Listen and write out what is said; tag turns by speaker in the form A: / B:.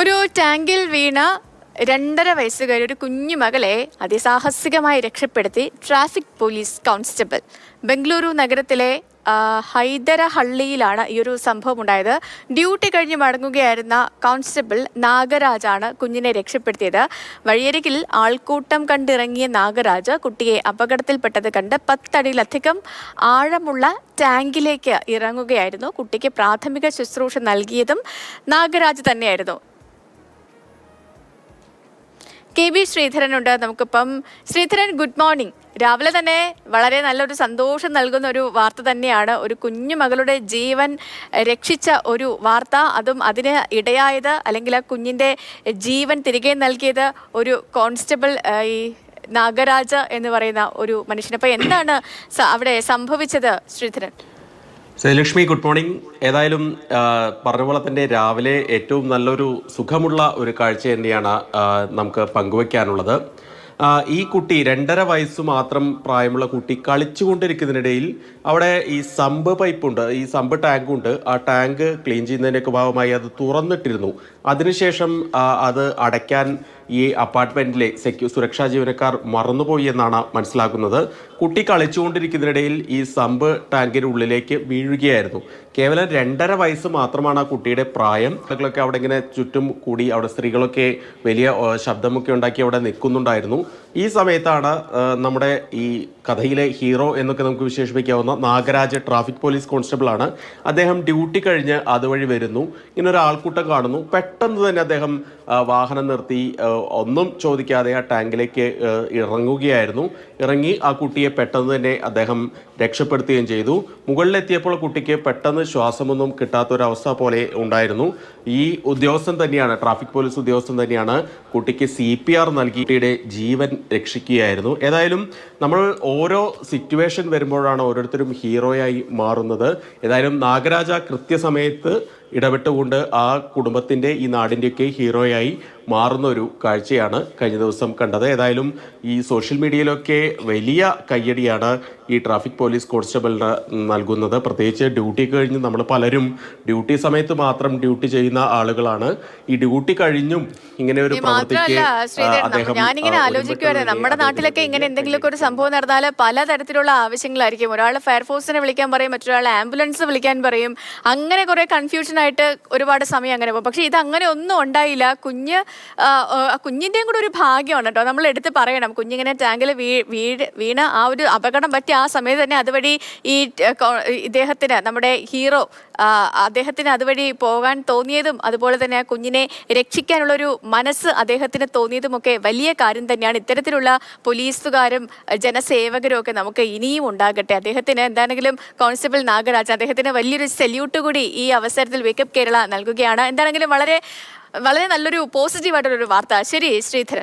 A: ഒരു ടാങ്കിൽ വീണ രണ്ടര വയസ്സുകാരി ഒരു കുഞ്ഞു മകളെ അതിസാഹസികമായി രക്ഷപ്പെടുത്തി ട്രാഫിക് പോലീസ് കോൺസ്റ്റബിൾ. ബംഗളൂരു നഗരത്തിലെ ഹൈദരഹള്ളിയിലാണ് ഈ ഒരു സംഭവം ഉണ്ടായത്. ഡ്യൂട്ടി കഴിഞ്ഞ് മടങ്ങുകയായിരുന്ന കോൺസ്റ്റബിൾ നാഗരാജാണ് കുഞ്ഞിനെ രക്ഷപ്പെടുത്തിയത്. വഴിയരികിൽ ആൾക്കൂട്ടം കണ്ടിറങ്ങിയ നാഗരാജ് കുട്ടിയെ അപകടത്തിൽപ്പെട്ടത് കണ്ട് പത്തടിയിലധികം ആഴമുള്ള ടാങ്കിലേക്ക് ഇറങ്ങുകയായിരുന്നു. കുട്ടിക്ക് പ്രാഥമിക ശുശ്രൂഷ നൽകിയതും നാഗരാജ് തന്നെയായിരുന്നു. കെ ബി ശ്രീധരനുണ്ട്. നമുക്കിപ്പം ശ്രീധരൻ ഗുഡ് മോർണിംഗ്. രാവിലെ തന്നെ വളരെ നല്ലൊരു സന്തോഷം നൽകുന്ന ഒരു വാർത്ത തന്നെയാണ്. ഒരു കുഞ്ഞുമകളുടെ ജീവൻ രക്ഷിച്ച ഒരു വാർത്ത. അതും അതിന് ഇടയായത് അല്ലെങ്കിൽ ആ കുഞ്ഞിന്റെ ജീവൻ തിരികെ നൽകിയത് ഒരു കോൺസ്റ്റബിൾ ഈ നാഗരാജ എന്ന് പറയുന്ന ഒരു മനുഷ്യൻ. അപ്പം എന്താണ് അവിടെ സംഭവിച്ചത് ശ്രീധരൻ?
B: Lakshmi good morning. ഏതായാലും പറഞ്ഞ പോലെ തന്നെ രാവിലെ ഏറ്റവും നല്ലൊരു സുഖമുള്ള ഒരു കാഴ്ച തന്നെയാണ് നമുക്ക് പങ്കുവയ്ക്കാനുള്ളത് ഈ കുട്ടി രണ്ടര വയസ്സ് മാത്രം പ്രായമുള്ള കുട്ടി കളിച്ചുകൊണ്ടിരിക്കുന്നതിനിടയിൽ അവിടെ ഈ സമ്പ് പൈപ്പുണ്ട് ഈ സമ്പ് ടാങ്ക് ഉണ്ട് ആ ടാങ്ക് ക്ലീൻ ചെയ്യുന്നതിന്റെയൊക്കെ ഭാഗമായി അത് തുറന്നിട്ടിരുന്നു. അതിനുശേഷം അത് അടയ്ക്കാൻ ഈ അപ്പാർട്ട്മെന്റിലെ സെക്യൂ സുരക്ഷാ ജീവനക്കാർ മറന്നുപോയി എന്നാണ് മനസ്സിലാക്കുന്നത് കുട്ടി കളിച്ചുകൊണ്ടിരിക്കുന്നതിനിടയിൽ ഈ സമ്പ് ടാങ്കിന് ഉള്ളിലേക്ക് വീഴുകയായിരുന്നു. കേവലം രണ്ടര വയസ്സ് മാത്രമാണ് ആ കുട്ടിയുടെ പ്രായം. ആളുകളൊക്കെ അവിടെ ഇങ്ങനെ ചുറ്റും കൂടി അവിടെ സ്ത്രീകളൊക്കെ വലിയ ശബ്ദമൊക്കെ ഉണ്ടാക്കി അവിടെ നിൽക്കുന്നുണ്ടായിരുന്നു. ഈ സമയത്താണ് നമ്മുടെ ഈ കഥയിലെ ഹീറോ എന്നൊക്കെ നമുക്ക് വിശേഷിപ്പിക്കാവുന്ന നാഗരാജ് ട്രാഫിക് പോലീസ് കോൺസ്റ്റബിൾ ആണ് അദ്ദേഹം ഡ്യൂട്ടി കഴിഞ്ഞ് അതുവഴി വരുന്നു. ഇങ്ങനെ ഒരു ആൾക്കൂട്ടം കാണുന്നു. പെട്ടെന്ന് തന്നെ അദ്ദേഹം വാഹനം നിർത്തി ഒന്നും ചോദിക്കാതെ ആ ടാങ്കിലേക്ക് ഇറങ്ങുകയായിരുന്നു. ഇറങ്ങി ആ കുട്ടിയെ പെട്ടെന്ന് തന്നെ അദ്ദേഹം രക്ഷപ്പെടുത്തുകയും ചെയ്തു. മുകളിലെത്തിയപ്പോൾ കുട്ടിക്ക് പെട്ടെന്ന് ശ്വാസമൊന്നും കിട്ടാത്തൊരവസ്ഥ പോലെ ഉണ്ടായിരുന്നു. ഈ ഉദ്യോഗസ്ഥൻ തന്നെയാണ് ട്രാഫിക് പോലീസ് ഉദ്യോഗസ്ഥൻ തന്നെയാണ് കുട്ടിക്ക് സി പി ആർ നൽകി. കുട്ടിയുടെ ജീവൻ രക്ഷിക്കുകയായിരുന്നു. ഏതായാലും നമ്മൾ ഓരോ സിറ്റുവേഷൻ വരുമ്പോഴാണ് ഓരോരുത്തരും ഹീറോയായി മാറുന്നത്. ഏതായാലും നാഗരാജ കൃത്യസമയത്ത് ഇടപെട്ടുകൊണ്ട് ആ കുടുംബത്തിന്റെ ഈ നാടിന്റെയൊക്കെ ഹീറോയായി. മാറുന്ന ഒരു കാഴ്ചയാണ് കഴിഞ്ഞ ദിവസം കണ്ടത്. ഏതായാലും ഈ സോഷ്യൽ മീഡിയയിലൊക്കെ വലിയ കയ്യടിയാണ് ഈ ട്രാഫിക് പോലീസ് കോൺസ്റ്റബിളിന് നൽകുന്നത്. പ്രത്യേകിച്ച് ഡ്യൂട്ടി കഴിഞ്ഞ് നമ്മൾ പലരും ഡ്യൂട്ടി സമയത്ത് മാത്രം ഡ്യൂട്ടി ചെയ്യുന്ന ആളുകളാണ്. ഈ ഡ്യൂട്ടി കഴിഞ്ഞും ഇങ്ങനെ ഒരു പ്രവൃത്തിക്ക്
A: ഞാനിങ്ങനെ ആലോചിക്കുവായിരുന്നു നമ്മുടെ നാട്ടിലൊക്കെ ഇങ്ങനെ എന്തെങ്കിലുമൊക്കെ ഒരു സംഭവം നടന്നാൽ പലതരത്തിലുള്ള ആവശ്യങ്ങളായിരിക്കും. ഒരാൾ ഫയർഫോഴ്സിനെ വിളിക്കാൻ പറയും മറ്റൊരാൾ ആംബുലൻസ് വിളിക്കാൻ പറയും. അങ്ങനെ കുറെ കൺഫ്യൂഷൻ ആയിട്ട് ഒരുപാട് സമയം അങ്ങനെ പോകും. പക്ഷെ ഇത് അങ്ങനെ ഒന്നും ഉണ്ടായില്ല. കുഞ്ഞ് കുഞ്ഞിന്റെയും കൂടെ ഒരു ഭാഗ്യമാണ് കേട്ടോ. നമ്മൾ എടുത്ത് പറയണം കുഞ്ഞിങ്ങനെ ടാങ്കിൽ വീ വീട് വീണ ആ ഒരു അപകടം പറ്റിയ ആ സമയത്ത് തന്നെ അതുവഴി ഈ ഇദ്ദേഹത്തിന് നമ്മുടെ ഹീറോ അദ്ദേഹത്തിന് അതുവഴി പോകാൻ തോന്നിയതും അതുപോലെ തന്നെ കുഞ്ഞിനെ രക്ഷിക്കാനുള്ളൊരു മനസ്സ് അദ്ദേഹത്തിന് തോന്നിയതുമൊക്കെ വലിയ കാര്യം തന്നെയാണ്. ഇത്തരത്തിലുള്ള പോലീസുകാരും ജനസേവകരും ഒക്കെ നമുക്ക് ഇനിയും ഉണ്ടാകട്ടെ. അദ്ദേഹത്തിന് എന്താണെങ്കിലും കോൺസ്റ്റബിൾ നാഗരാജ് അദ്ദേഹത്തിന് വലിയൊരു സല്യൂട്ട് കൂടി ഈ അവസരത്തിൽ വേക്കപ്പ് കേരള നൽകുകയാണ്. എന്താണെങ്കിലും വളരെ വളരെ നല്ലൊരു പോസിറ്റീവായിട്ടുള്ളൊരു വാർത്ത. ശരി ശ്രീധരൻ.